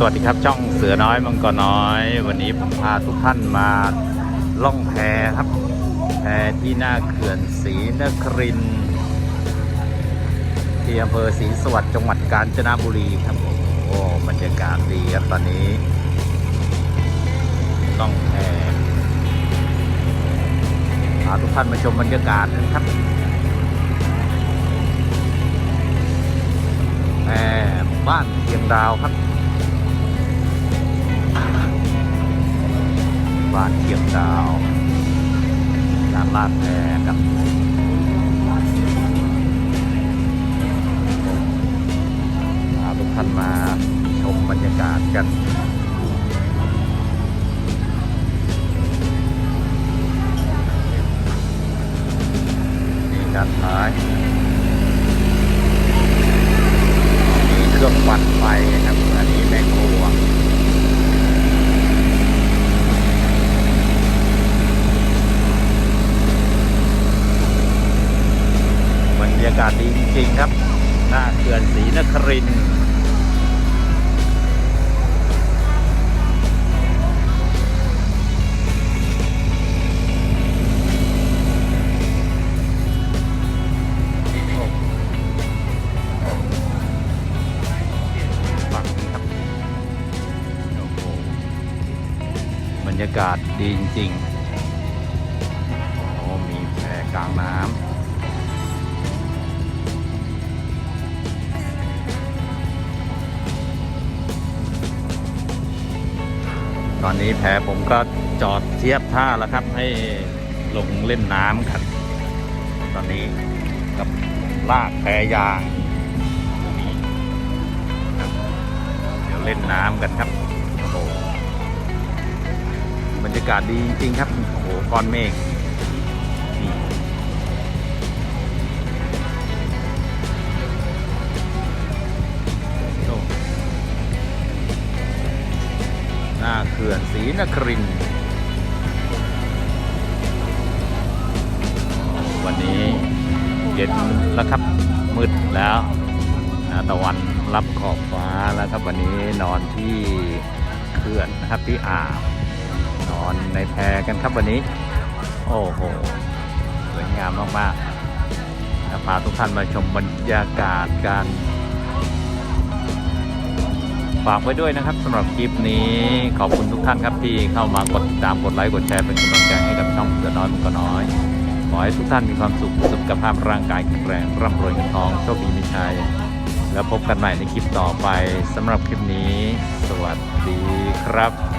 สวัสดีครับช่องเสือน้อยมังกรน้อย วันนี้ผมพาทุกท่านมาล่องแพครับ แพที่หน้าเขื่อนศรีนครินที่อำเภอศรีสวัสดิ์จังหวัดกาญจนบุรีครับโอ้บรรยากาศดีครับตอนนี้ล่องแพพาทุกท่านมาชมบรรยากาศนะครับแพบ้านเชียงดาวครับ บ้านเชียงดาวร้านลาดแพครับพาทุกท่านมาชมบรรยากาศกันนี่ด้านท้ายมีเครื่องปั่นไฟครับ อันนี้แม่ครัว บรรยากาศดีจริงๆครับ หน้าเขื่อนศรีนครินทร์ฝั่งนี้ครับบรรยากาศดีจริงๆโอ้มีแพกลางน้ำ ตอนนี้แพผมก็จอดเทียบท่าแล้วครับ ให้ลงเล่นน้ำครับ ตอนนี้กับลากแพยางนี่ครับเดี๋ยวเล่นน้ำกันครับโอ้โหบรรยากาศดีจริงๆครับโอ้โหก้อนเมฆ หน้าเขื่อนศรีนครินวันนี้เย็นแล้วครับมืดแล้วนะตะวันรับขอบฟ้าแล้วครับวันนี้นอนที่เขื่อนนะครับที่อ่าวนอนในแพกันครับวันนี้ โอ้โหสวยงามมากๆนะพาทุกท่านมาชมบรรยากาศการ ฝากไว้ด้วยนะครับสำหรับคลิปนี้ ขอบคุณทุกท่านครับที่เข้ามากดติดตามกดไลค์กดแชร์เป็นกำลังใจให้กับช่องเสือน้อยมันก็น้อยขอให้ทุกท่านมีความสุขสุขภาพร่างกายแข็งแรงร่ำรวยเงินทองโชคดีมีชัยแล้วพบกันใหม่ในคลิปต่อไปสำหรับคลิปนี้ สวัสดีครับ